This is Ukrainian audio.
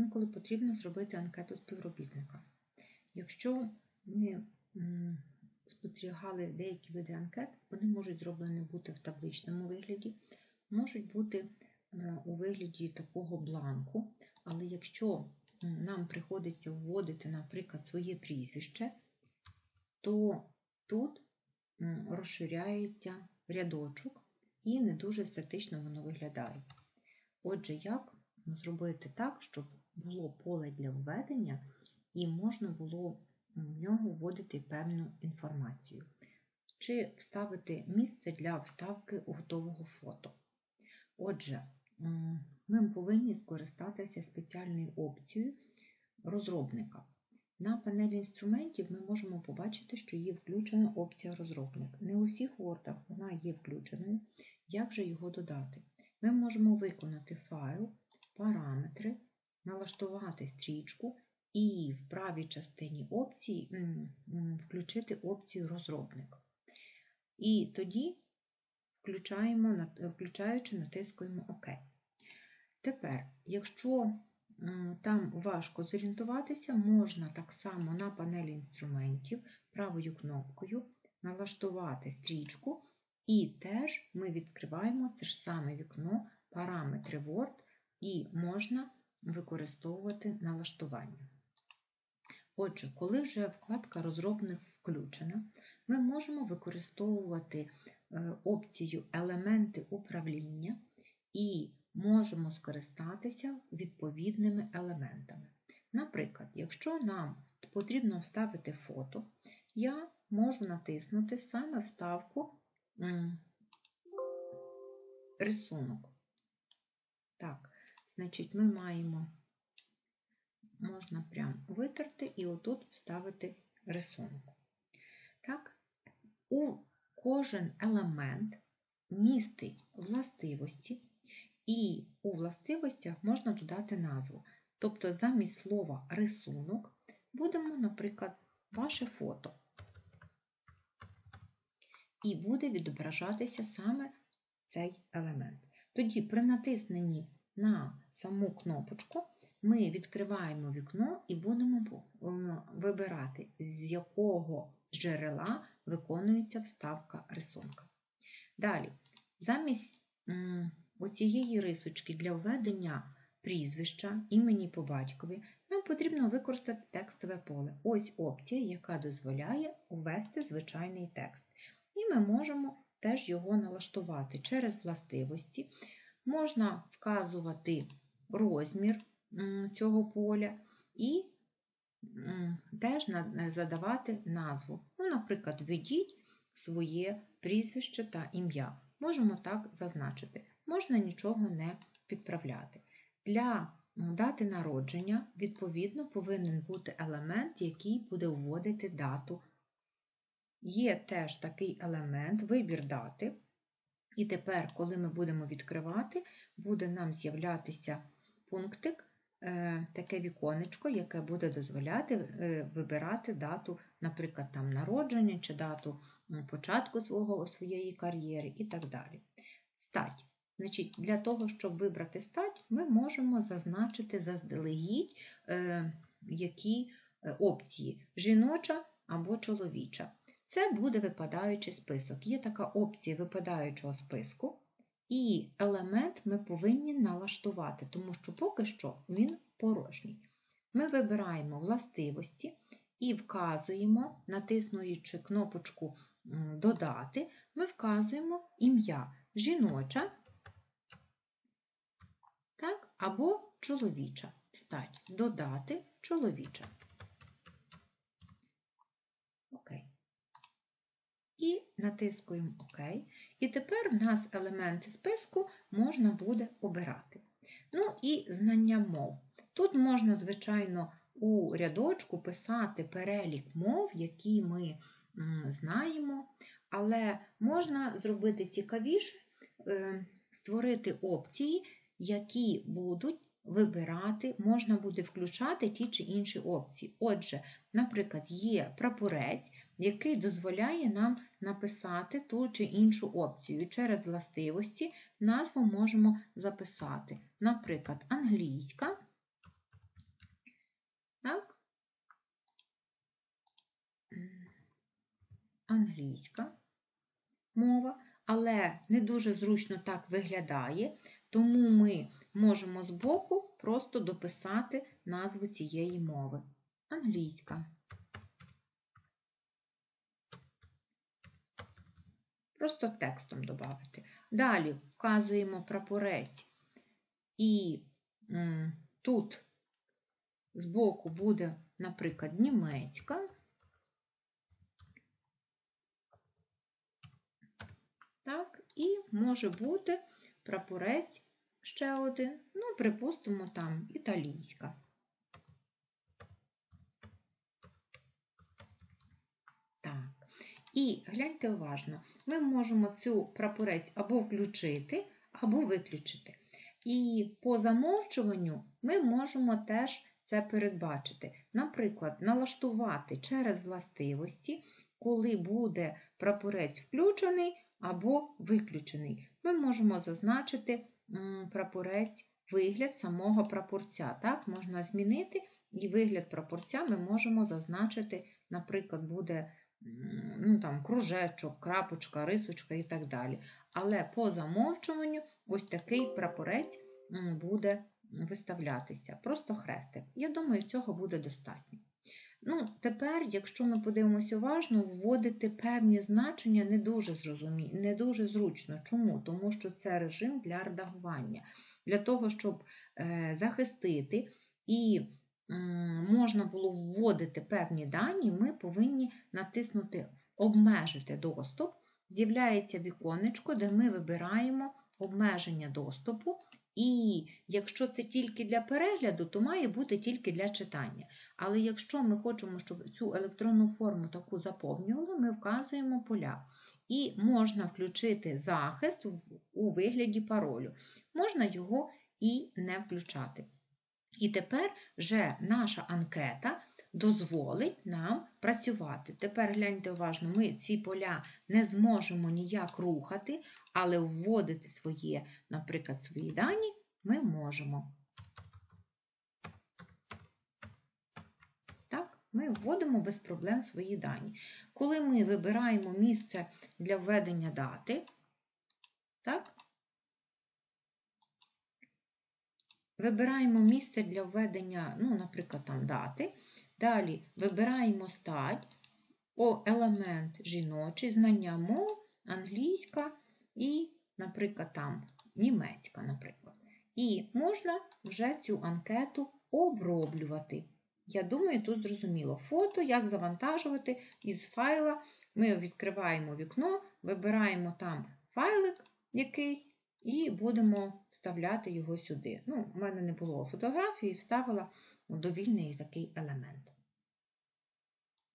інколи потрібно зробити анкету співробітника. Якщо ми спостерігали деякі види анкет, вони можуть зроблені бути в табличному вигляді, можуть бути е, у вигляді такого бланку, але якщо нам приходиться вводити, наприклад, своє прізвище, то тут розширяється рядочок і не дуже естетично воно виглядає. Отже, як зробити так, щоб було поле для введення і можна було в нього вводити певну інформацію, чи вставити місце для вставки готового фото. Отже, ми повинні скористатися спеціальною опцією розробника. На панелі інструментів ми можемо побачити, що є включена опція розробник. Не у всіх Word вона є включеною. Як же його додати? Ми можемо виконати файл, параметри, налаштувати стрічку і в правій частині опції включити опцію розробник. І тоді, включаючи, натискуємо ОК. Тепер, якщо там важко зорієнтуватися, можна так само на панелі інструментів правою кнопкою налаштувати стрічку, і теж ми відкриваємо це ж саме вікно параметри Word і можна використовувати налаштування. Отже, коли вже вкладка розробник включена, ми можемо використовувати е, опцію Елементи управління і можемо скористатися відповідними елементами. Наприклад, якщо нам потрібно вставити фото, я можу натиснути саме вставку рисунок. Так, значить, ми маємо, можна прямо витерти і отут вставити рисунок. Так, у кожен елемент містить властивості, і у властивостях можна додати назву. Тобто замість слова рисунок будемо, наприклад, ваше фото. І буде відображатися саме цей елемент. Тоді при натисненні на саму кнопочку ми відкриваємо вікно і будемо е, вибирати, з якого джерела виконується вставка рисунка. Далі, замість оцієї рисочки для введення прізвища, імені по батькові, нам потрібно використати текстове поле. Ось опція, яка дозволяє ввести звичайний текст. І ми можемо теж його налаштувати через властивості. Можна вказувати розмір цього поля і теж задавати назву. Ну, наприклад, введіть своє прізвище та ім'я. Можемо так зазначити. Можна нічого не підправляти. Для дати народження, відповідно, повинен бути елемент, який буде вводити дату. Є теж такий елемент, вибір дати. І тепер, коли ми будемо відкривати, буде нам з'являтися пунктик, е, таке віконечко, яке буде дозволяти е, вибирати дату, наприклад, там народження чи дату початку свого, своєї кар'єри і так далі. Стать. Значить, Для того, щоб вибрати стать, ми можемо зазначити заздалегідь, е, які опції жіноча або чоловіча. Це буде випадаючий список. Є така опція випадаючого списку, і елемент ми повинні налаштувати, тому що поки що він порожній. Ми вибираємо властивості і вказуємо, натиснуючи кнопочку Додати, ми вказуємо ім'я жіноча так, або чоловіча стать. Додати чоловіча. І натискуємо ОК. І тепер в нас елементи списку можна буде обирати. Ну і знання мов. Тут можна, звичайно, у рядочку писати перелік мов, які ми знаємо, але можна зробити цікавіше, е, створити опції, які будуть вибирати, можна буде включати ті чи інші опції. Отже, наприклад, є прапорець, який дозволяє нам написати ту чи іншу опцію. Через властивості назву можемо записати, наприклад, англійська. Так? Англійська мова, але не дуже зручно так виглядає, тому ми можемо збоку просто дописати назву цієї мови. Англійська. Просто текстом додати. Далі вказуємо прапорець. І м, тут збоку буде, наприклад, німецька. Так, і може бути прапорець ще один, ну, припустимо, там італійська. Так. І гляньте уважно, ми можемо цю прапорець або включити, або виключити. І по замовчуванню ми можемо теж це передбачити. Наприклад, налаштувати через властивості, коли буде прапорець включений або виключений. Ми можемо зазначити прапорець вигляд самого прапорця. Так, Можна змінити і вигляд прапорця ми можемо зазначити, наприклад, буде ну, там, кружечок, крапочка, рисочка і так далі. Але по замовчуванню ось такий прапорець буде виставлятися. Просто хрестик. Я думаю, цього буде достатньо. Ну, Тепер, якщо ми подивимося уважно, вводити певні значення не дуже зрозумі... не дуже зручно. Чому? Тому що це режим для редагування. Для того, щоб е, захистити і можна було вводити певні дані, ми повинні натиснути Обмежити доступ. З'являється віконечко, де ми вибираємо обмеження доступу. І якщо це тільки для перегляду, то має бути тільки для читання. Але якщо ми хочемо, щоб цю електронну форму таку заповнювали, ми вказуємо поля. І можна включити захист у вигляді паролю. Можна його і не включати. І тепер вже наша анкета дозволить нам працювати. Тепер гляньте уважно, ми ці поля не зможемо ніяк рухати, але вводити своє, наприклад, свої дані ми можемо. Ми вводимо без проблем свої дані. Коли ми вибираємо місце для введення дати, так, Вибираємо місце для введення, ну, наприклад, там дати. Далі вибираємо стать, о, елемент жіночий, знання мов, англійська і, наприклад, там німецька, наприклад. І можна вже цю анкету оброблювати. Я думаю, тут зрозуміло. Фото, як завантажувати із файла. Ми відкриваємо вікно, вибираємо там файлик якийсь. І будемо вставляти його сюди. Ну, У мене не було фотографії, вставила довільний такий елемент.